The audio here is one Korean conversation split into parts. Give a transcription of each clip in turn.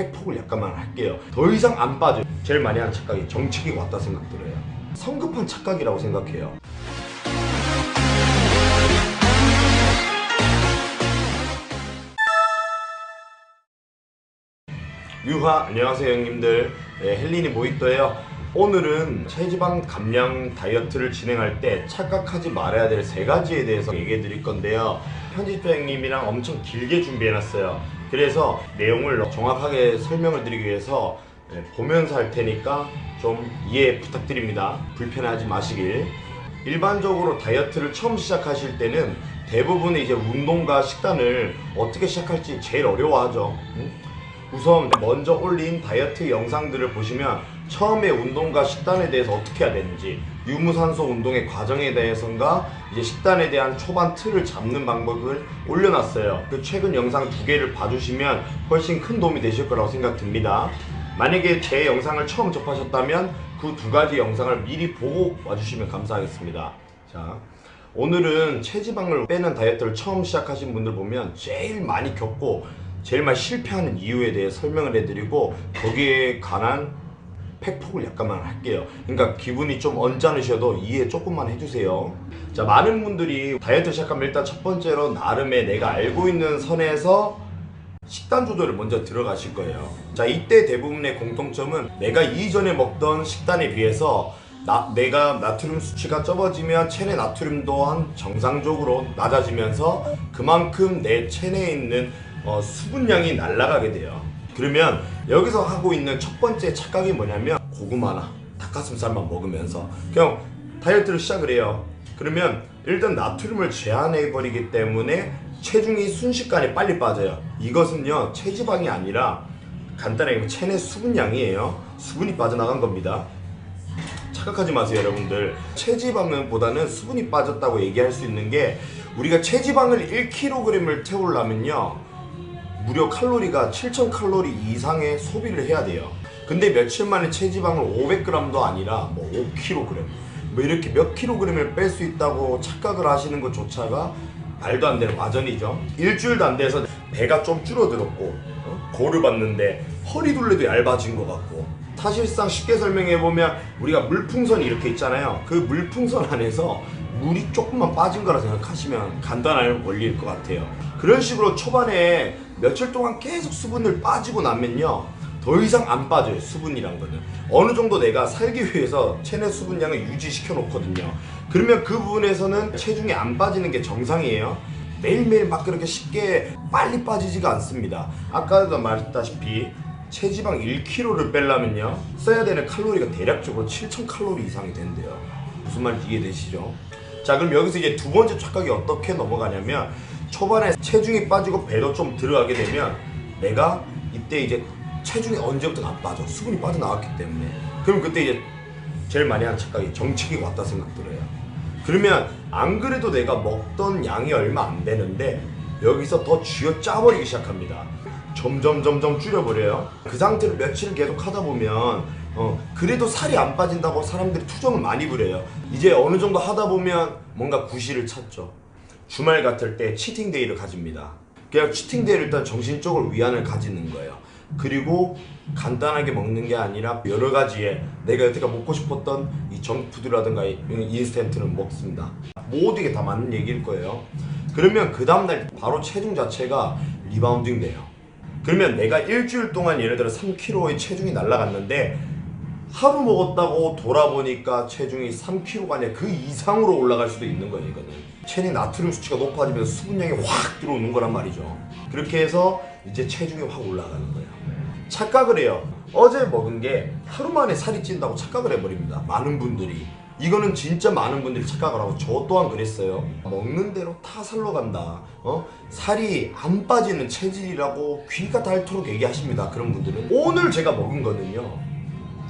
팩폭을 약간만 할게요. 더 이상 안 빠져요. 제일 많이 하는 착각이 정책이 왔다 생각 들어요. 성급한 착각이라고 생각해요. 유하 안녕하세요 형님들. 네, 헬린이 모히또예요. 오늘은 체지방 감량 다이어트를 진행할 때 착각하지 말아야 될 세 가지에 대해서 얘기해 드릴 건데요. 편집자 형님이랑 엄청 길게 준비해 놨어요 그래서 내용을 정확하게 설명을 드리기 위해서 네, 보면서 할 테니까 좀 이해 부탁드립니다. 불편하지 마시길. 일반적으로 다이어트를 처음 시작하실 때는 대부분의 이제 운동과 식단을 어떻게 시작할지 제일 어려워하죠. 응? 우선 먼저 올린 다이어트 영상들을 보시면 처음에 운동과 식단에 대해서 어떻게 해야 되는지 유무산소 운동의 과정에 대해서인가 이제 식단에 대한 초반 틀을 잡는 방법을 올려놨어요. 그 최근 영상 두 개를 봐주시면 훨씬 큰 도움이 되실 거라고 생각됩니다. 만약에 제 영상을 처음 접하셨다면 그 두 가지 영상을 미리 보고 와주시면 감사하겠습니다. 자 오늘은 체지방을 빼는 다이어트를 처음 시작하신 분들 보면 제일 많이 겪고 제일 많이 실패하는 이유에 대해 설명을 해드리고 거기에 관한 팩폭을 약간만 할게요. 그러니까 기분이 좀 언짢으셔도 이해 조금만 해주세요. 자 많은 분들이 다이어트 시작하면 일단 첫 번째로 나름의 내가 알고 있는 선에서 식단 조절을 먼저 들어가실 거예요. 자 이때 대부분의 공통점은 내가 이전에 먹던 식단에 비해서 나, 내가 나트륨 수치가 적어지면 체내 나트륨 또한 정상적으로 낮아지면서 그만큼 내 체내에 있는 어, 수분량이 날아가게 돼요 그러면 여기서 하고 있는 첫 번째 착각이 뭐냐면 고구마나 닭가슴살만 먹으면서 그냥 다이어트를 시작을 해요. 그러면 일단 나트륨을 제한해 버리기 때문에 체중이 순식간에 빨리 빠져요. 이것은요 체지방이 아니라 간단하게 체내 수분량이에요. 수분이 빠져나간 겁니다. 착각하지 마세요 여러분들. 체지방은 보다는 수분이 빠졌다고 얘기할 수 있는 게 우리가 체지방을 1kg을 태우려면요 무려 칼로리가 7000칼로리 이상의 소비를 해야 돼요. 근데 며칠 만에 체지방을 500g도 아니라 뭐 5kg 뭐 이렇게 몇 킬로그램을 뺄 수 있다고 착각을 하시는 것조차가 말도 안 되는 와전이죠. 일주일도 안 돼서 배가 좀 줄어들었고 어? 거울을 봤는데 허리 둘레도 얇아진 것 같고. 사실상 쉽게 설명해 보면 우리가 물풍선이 이렇게 있잖아요. 그 물풍선 안에서 물이 조금만 빠진 거라 생각하시면 간단한 원리일 것 같아요. 그런 식으로 초반에 며칠 동안 계속 수분을 빠지고 나면요 더 이상 안 빠져요 수분이란 거는. 어느 정도 내가 살기 위해서 체내 수분량을 유지시켜 놓거든요. 그러면 그 부분에서는 체중이 안 빠지는 게 정상이에요. 매일매일 막 그렇게 쉽게 빨리 빠지지가 않습니다. 아까도 말했다시피 체지방 1kg를 빼려면요 써야 되는 칼로리가 대략적으로 7000칼로리 이상이 된대요. 무슨 말인지 이해되시죠? 자 그럼 여기서 이제 두 번째 착각이 어떻게 넘어가냐면 초반에 체중이 빠지고 배도 좀 들어가게 되면 내가 이때 이제 체중이 언제부터 안 빠져? 수분이 빠져나왔기 때문에. 그럼 그때 이제 제일 많이 하는 착각이 정책이 왔다 생각 들어요. 그러면 안 그래도 내가 먹던 양이 얼마 안 되는데 여기서 더 쥐어 짜버리기 시작합니다. 점점 점점 줄여버려요. 그 상태로 며칠 계속 하다 보면 어 그래도 살이 안 빠진다고 사람들이 투정을 많이 부려요. 이제 어느 정도 하다 보면 뭔가 구실을 찾죠 주말 같을 때 치팅데이를 가집니다. 그냥 치팅데이를 일단 정신적으로 위안을 가지는 거예요. 그리고 간단하게 먹는 게 아니라 여러 가지의 내가 여태까지 먹고 싶었던 이 정푸드라든가 이 인스턴트를 먹습니다. 모두 이게 다 맞는 얘기일 거예요. 그러면 그 다음날 바로 체중 자체가 리바운딩 돼요. 그러면 내가 일주일 동안 예를 들어 3kg의 체중이 날라갔는데 하루 먹었다고 돌아보니까 체중이 3kg가 아니라 그 이상으로 올라갈 수도 있는 이거는 체내 나트륨 수치가 높아지면서 수분량이 확 들어오는 거란 말이죠. 그렇게 해서 이제 체중이 확 올라가는 거예요. 착각을 해요. 어제 먹은 게 하루 만에 살이 찐다고 착각을 해버립니다. 많은 분들이. 이거는 진짜 많은 분들이 착각을 하고 저 또한 그랬어요. 먹는 대로 다 살로 간다. 어? 살이 안 빠지는 체질이라고 귀가 닳도록 얘기하십니다. 그런 분들은. 오늘 제가 먹은 거는요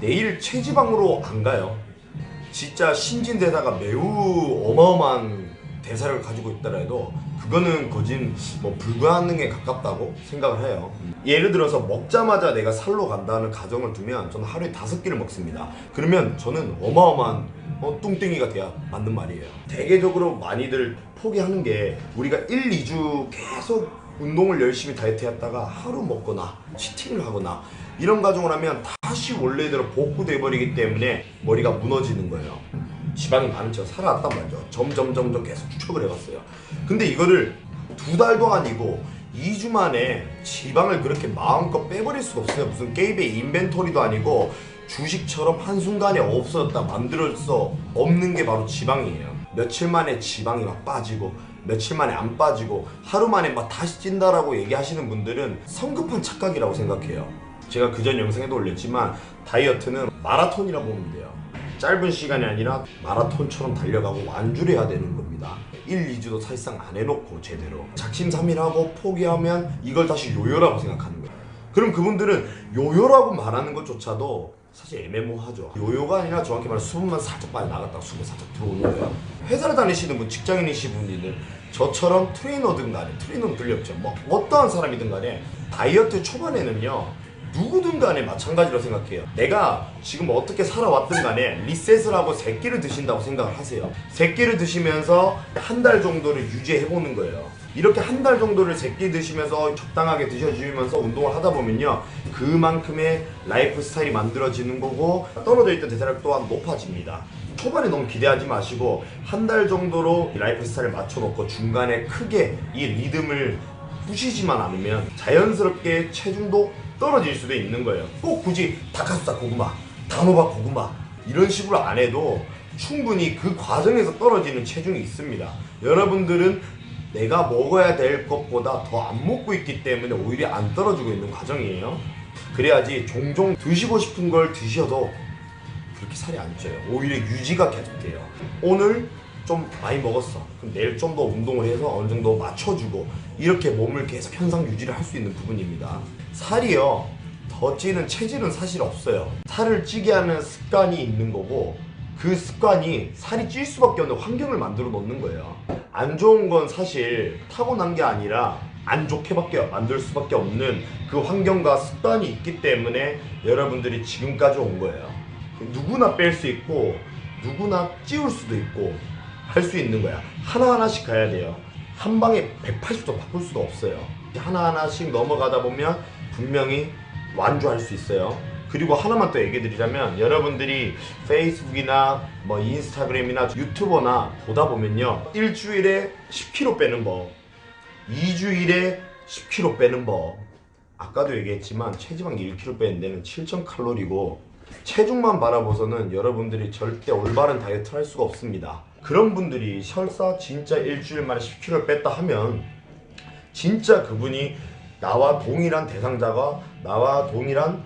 내일 체지방으로 안 가요. 진짜 신진대사가 매우 어마어마한 대사를 가지고 있더라 해도 그거는 거진 뭐 불가능에 가깝다고 생각을 해요. 예를 들어서 먹자마자 내가 살로 간다는 가정을 두면 저는 하루에 다섯 끼를 먹습니다. 그러면 저는 어마어마한 어, 뚱땡이가 돼야 맞는 말이에요. 대개적으로 많이들 포기하는 게 우리가 1, 2주 계속 운동을 열심히 다이어트 했다가 하루 먹거나 치팅을 하거나 이런 과정을 하면 다시 원래대로 복구돼 버리기 때문에 머리가 무너지는 거예요. 지방이 많은 척 살아왔단 말이죠. 점점 점점 계속 추적을 해봤어요. 근데 이거를 두 달도 아니고 2주 만에 지방을 그렇게 마음껏 빼버릴 수가 없어요. 무슨 게임의 인벤토리도 아니고 주식처럼 한순간에 없어졌다 수 없는 게 바로 지방이에요. 며칠 만에 지방이 막 빠지고 며칠 만에 안 빠지고 하루 만에 막 다시 찐다라고 얘기하시는 분들은 성급한 착각이라고 생각해요. 제가 그전 영상에도 올렸지만 다이어트는 마라톤이라고 보면 돼요. 짧은 시간이 아니라 마라톤처럼 달려가고 완주를 해야 되는 겁니다. 1, 2주도 사실상 안 해놓고 제대로 작심삼일하고 포기하면 이걸 다시 요요라고 생각하는 거예요. 그럼 그분들은 요요라고 말하는 것조차도 사실 애매모호하죠. 요요가 아니라 정확히 말해 수분만 살짝 빨리 나갔다가 수분 살짝 들어오는 거예요. 회사를 다니시는 분, 직장인이신 분들은 저처럼 트레이너든 간에 트레이너는 들렸죠. 뭐 어떠한 사람이든 간에 다이어트 초반에는요. 누구든 간에 마찬가지로 생각해요. 내가 지금 어떻게 살아왔든 간에 리셋을 하고 세 끼를 드신다고 생각을 하세요. 세 끼를 드시면서 한 달 정도를 유지해보는 거예요. 이렇게 한 달 정도를 세끼 드시면서 적당하게 드셔주면서 운동을 하다 보면요. 그만큼의 라이프 스타일이 만들어지는 거고 떨어져 있던 대사력 또한 높아집니다. 초반에 너무 기대하지 마시고 한 달 정도로 라이프 스타일을 맞춰놓고 중간에 크게 이 리듬을 부시지만 않으면 자연스럽게 체중도 떨어질 수도 있는 거예요. 꼭 굳이 닭가슴살 고구마, 단호박 고구마 이런 식으로 안 해도 충분히 그 과정에서 떨어지는 체중이 있습니다. 여러분들은 내가 먹어야 될 것보다 더 안 먹고 있기 때문에 오히려 안 떨어지고 있는 과정이에요. 그래야지 종종 드시고 싶은 걸 드셔도 그렇게 살이 안 쪄요. 오히려 유지가 계속돼요. 오늘 좀 많이 먹었어. 그럼 내일 좀 더 운동을 해서 어느 정도 맞춰주고 이렇게 몸을 계속 현상 유지를 할 수 있는 부분입니다. 살이요. 더 찌는 체질은 사실 없어요. 살을 찌게 하는 습관이 있는 거고 그 습관이 살이 찔 수밖에 없는 환경을 만들어 놓는 거예요. 안 좋은 건 사실 타고난 게 아니라 안 좋게밖에 만들 수밖에 없는 그 환경과 습관이 있기 때문에 여러분들이 지금까지 온 거예요. 누구나 뺄 수 있고 누구나 찌울 수도 있고 할 수 있는 거야. 하나하나씩 가야 돼요. 한 방에 180도 바꿀 수가 없어요. 하나하나씩 넘어가다 보면 분명히 완주할 수 있어요. 그리고 하나만 더 얘기 드리자면 여러분들이 페이스북이나 뭐 인스타그램이나 유튜버나 보다 보면요. 일주일에 10kg 빼는 법, 2주일에 10kg 빼는 법. 아까도 얘기했지만 체지방 1kg 빼는 데는 7,000칼로리고 체중만 바라보서는 여러분들이 절대 올바른 다이어트를 할 수가 없습니다. 그런 분들이 설사 진짜 일주일 만에 10kg를 뺐다 하면 진짜 그분이 나와 동일한 대상자가 나와 동일한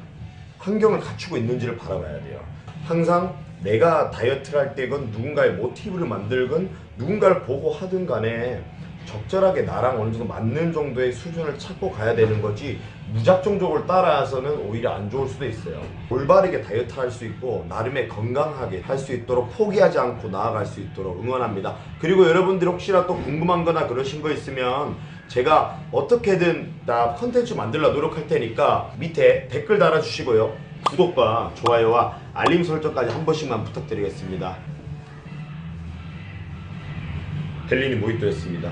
환경을 갖추고 있는지를 바라봐야 돼요. 항상 내가 다이어트를 할 때건 누군가의 모티브를 만들건 누군가를 보고 하든 간에 적절하게 나랑 어느 정도 맞는 정도의 수준을 찾고 가야 되는 거지 무작정적으로 따라서는 오히려 안 좋을 수도 있어요. 올바르게 다이어트 할 수 있고 나름의 건강하게 할 수 있도록 포기하지 않고 나아갈 수 있도록 응원합니다. 그리고 여러분들 혹시나 또 궁금한 거나 그러신 거 있으면 제가 어떻게든 나 컨텐츠 만들려 노력할 테니까 밑에 댓글 달아주시고요. 구독과 좋아요와 알림 설정까지 한 번씩만 부탁드리겠습니다. 헬린이 모히또였습니다.